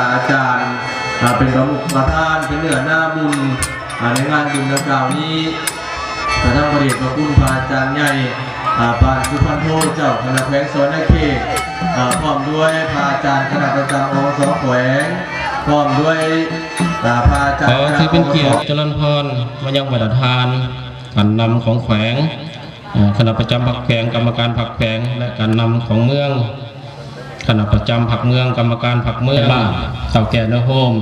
อาจารย์เป็นประมุขประธานเป็นเหนือหน้าบุญในงานบุญดังกล่าวนี้พระท่านประเดชพระคุณพระอาจารย์ใหญ่ปานสุพรรณโทเจ้าคณะแขวงสวนนาเขตพร้อมด้วยพระอาจารย์คณะประจำองค์สองแขวงพร้อมด้วยพระอาจารขย์อที่เป็นเกียรติเจริญพรมายังประธานการนำของแขวงคณะประจำผักแขวงกรรมการผักแขวงและการนำของเมือง คณะประจำผักเมืองกรรมการผักเมืองบ้านเต่าแก่เนโฮม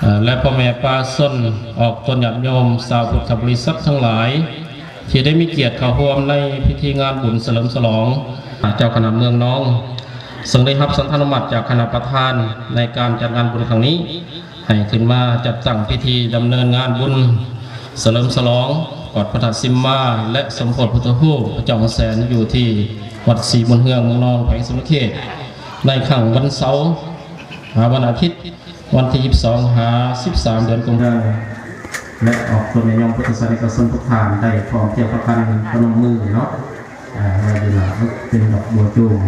เอ่อและพ่อแม่ป้าส้นออกตนหยัดโยมสาวพุทธบริษัททั้งหลาย ที่ได้มีเกียรติเข้าร่วมในพิธีงานบุญเฉลิมฉลอง เจ้าคณะเมืองน้องซึ่งได้รับสันทานุมัติจากคณะประธานในการจัดงานบุญครั้งนี้ ให้ขึ้นมาจัดตั้งพิธีดำเนินงานบุญเฉลิมฉลองกอดพระธาตุซิมมาและสมโพธิพุทธภูมิพระเจ้าของแสนอยู่ที่วัดศรีบุญเฮืองเมืองนองแขวงสมุทรเขต ในขังวันเสาร์หาวันอาทิตย์ วันที่ 22 หา 13 เดือนกุมภาพันธ์และออกตัวในยองพุทธศาสนิกชนทุกทานได้พร้อมเทียบประกันพนมมือเนาะอ่าในเวลาเป็นดอกบัวจูง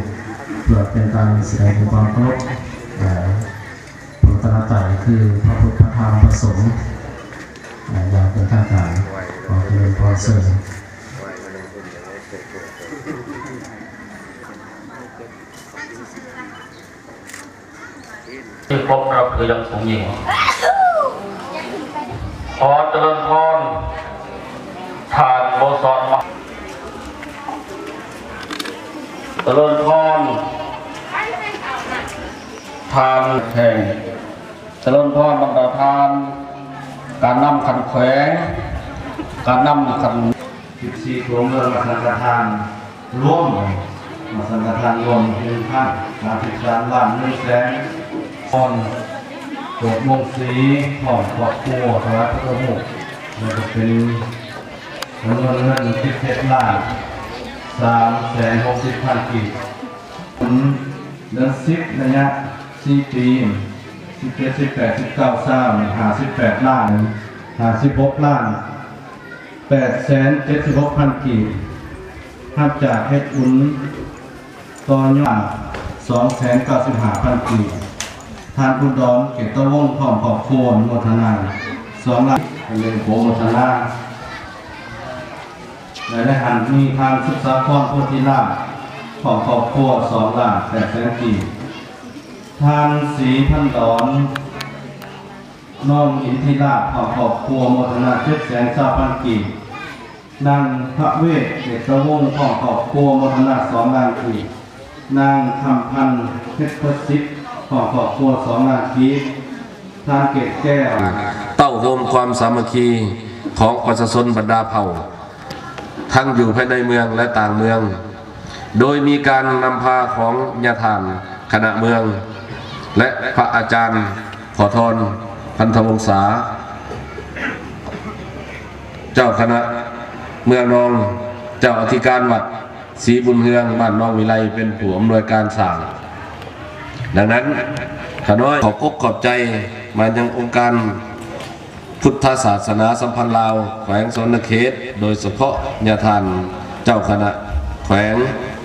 เพื่อเป็นการแสดงความเคารพอ่าพระรัตนตคือพระพุทธธรรมประสงค์อ่าอย่างเป็นทางการขอเจริญพรเสริม ที่พบเราคือยังสูงยิ่งพอเจริญพรทานโบสอนมาเจริญพรทานแห่งเจริญพรบรรดาทาน การนำขันแขวงการนำขันสิบสี่ตัวเมืองมาสังฆทานร่วมมาสังฆทานรวมหนึ่งพันสามสิบสามล้านหนึ่งแสน พรโดดมงสีหอมครอบครัวถวายพระมุขมันจะเป็นจำนวนเงินสิบเจ็ดล้านสามแสนหกสิบพันกีบผลเดือนสิบระยะสี่ปีสิบเจ็ดสิบแปดสิบเก้าสามหาสิบแปดล้านหาสิบหกล้านแปดแสนเจ็ดสิบหกพันกีบหับจากเฮ็ดอุ่นตอนยอดสองแสนเก้าสิบห้าพันกีบ ทานอุดรเกตตะวงพร้อมขอบโคนโมทนาสองล้านเป็นโคโมทนาในได้หันมีทานสุขสาครโพธิลาภของขอบครัวสองล้านแปดแสนกีบทานสีพันดอนน้องอินทิราชขอขอบครัวโมทนาเจ็ดแสนสาพันกีบนางพระเวทเดชวงศ์ขอขอบครัวโมทนาสองล้านกีบนางคำพันเพชรพสิทธิ์ ขอขอบครัวสองล้านกีบทานเกตแก้วเต้าโฮมความสามัคคีของประชาชนบรรดาเผ่า ทั้งอยู่ภายในเมืองและต่างเมือง โดยมีการนำพาของญาทานคณะเมือง และพระอาจารย์ขอทรพันธวงศาเจ้าคณะเมืองนอง เจ้าอธิการวัดศรีบุญเฮืองบ้านนองวิไลเป็นผู้อำนวยการสร้าง ดังนั้นข้าน้อยขอบกขอบใจมายังองค์การพุทธศาสนาสัมพันธ์ลาว แขวงสนเขต โดยเฉพาะญาทานเจ้าคณะแขวง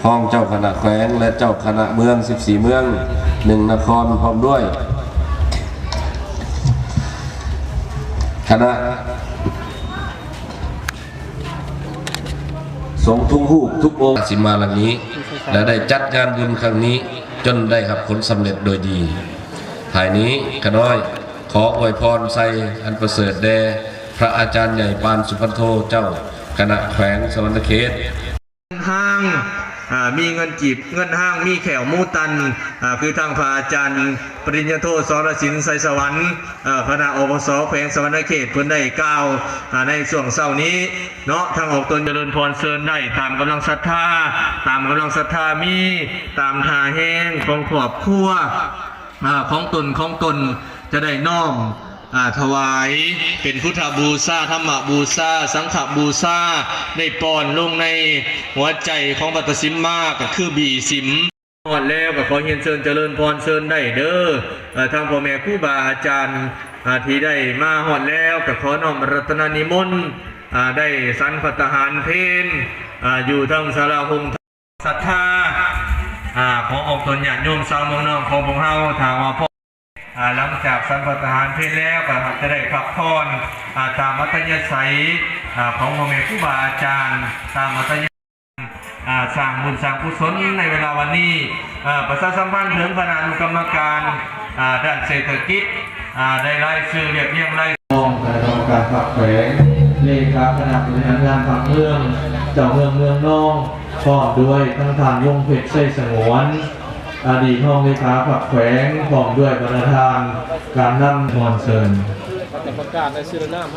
ห้องเจ้าคณะแขวงและเจ้าคณะเมือง 14 เมืองหนึ่งนครพร้อมด้วย คณะ สงทุกรูปทุกองค์สิมาหลังนี้ และได้จัดงานบุญครั้งนี้ จนได้รับผลสำเร็จโดยดีภายนี้ขน้อยขออวยพรใส่อันประเสริฐแด่พระอาจารย์ใหญ่ปานสุพันโทเจ้าคณะแขวงสวรรณเขตห้าง มีเงินจีบเงินห้างมีแขวมูตันคือทางพระอาจารย์ปริญญาโทสรสินไสสวรรค์คณะอปสแขวงสวรรณเขตเพิ่นได้กล่าวในช่วงเช้านี้เนาะทางออกตนเจริญพรเซินได้ตามกำลังศรัทธา ตามกำลังศรัทธามีตามทาแห้งของขอบครัวอ่าของตนของตนจะได้น้อม ถวายเป็นพุทธบูชาธรรมบูชาสังฆบูชาได้ป้อนลงในหัวใจของบัตสิมมาก็คือบีสิมฮอดแล้วก็ขอเฮียนเชิญเจริญพรเชิญได้เด้อทางพ่อแม่ครูบาอาจารย์อาที่ได้มาฮอดแล้วก็ขอน้อมรัตนนิมนต์ได้สันพัตหารเพนอยู่ทั้งสาราหงศรัทธาขององค์ตนญาติโยมชาวมองนอกของพวกเฮาทางว่าพ่อ อ่าจากสันปทานเพลแล้วก็จะได้พักผ่อนตามมัธยสัยของพ่อแม่ครูบาอาจารย์ ตามมัธยสร้างบุญสร้างกุศลในเวลาวันนี้ประชาสัมพันธ์ถึงคณะกรรมการด้านเศรษฐกิจได้ไล่ชื่อเรียบเรียงไล่รองคณะกรรมการผักแขวงเลขาคณะบริหารงานผักเมืองเจ้าเมืองเมืองนองพร้อมด้วยทั้งทานยงเพชรไส้สงวน อดีตห้องเลขาผักแขวงพร้อมด้วยประธานการนำมอนเซินประกาศในศิรนาม